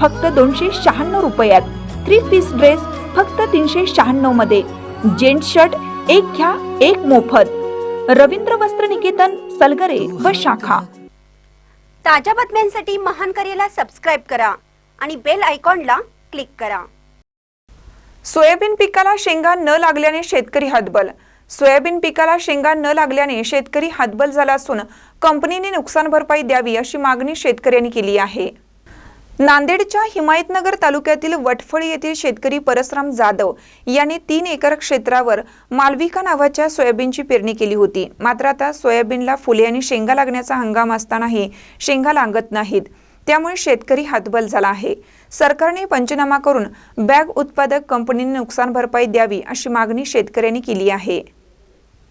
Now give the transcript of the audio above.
फक्त दोनशे शहाण्णव रुपयात. थ्री पीस ड्रेस फक्त तीनशे शहाण्णवमध्ये. जेंट शर्ट एक घ्या एक मोफत. रवींद्र वस्त्र निकेतन सलगरे व शाखा. ताज्या बातम्यांसाठी महान करेला सबस्क्राईब करा आणि बेल आयकॉनला क्लिक करा. सोयाबीन पिकाला शेंगा न लागल्याने शेतकरी हतबल. सोयाबीन पिकाला शेंगा न लागल्याने शेतकरी हतबल झाला असून कंपनीने नुकसान भरपाई द्यावी अशी मागणी शेतकऱ्यांनी केली आहे. नांदेडच्या हिमायतनगर तालुक्यातील वटफळी येथील शेतकरी परसराम जाधव यांनी तीन एकर क्षेत्रावर मालविका नावाच्या सोयाबीनची पेरणी केली होती. मात्र आता सोयाबीनला फुले आणि शेंगा लागण्याचा हंगाम असतानाही शेंगा लागत नाहीत. त्यामुळे शेतकरी हातबल झाला आहे. सरकारने पंचनामा करून बॅग उत्पादक कंपनीने नुकसान भरपाई द्यावी अशी मागणी शेतकऱ्यांनी केली आहे.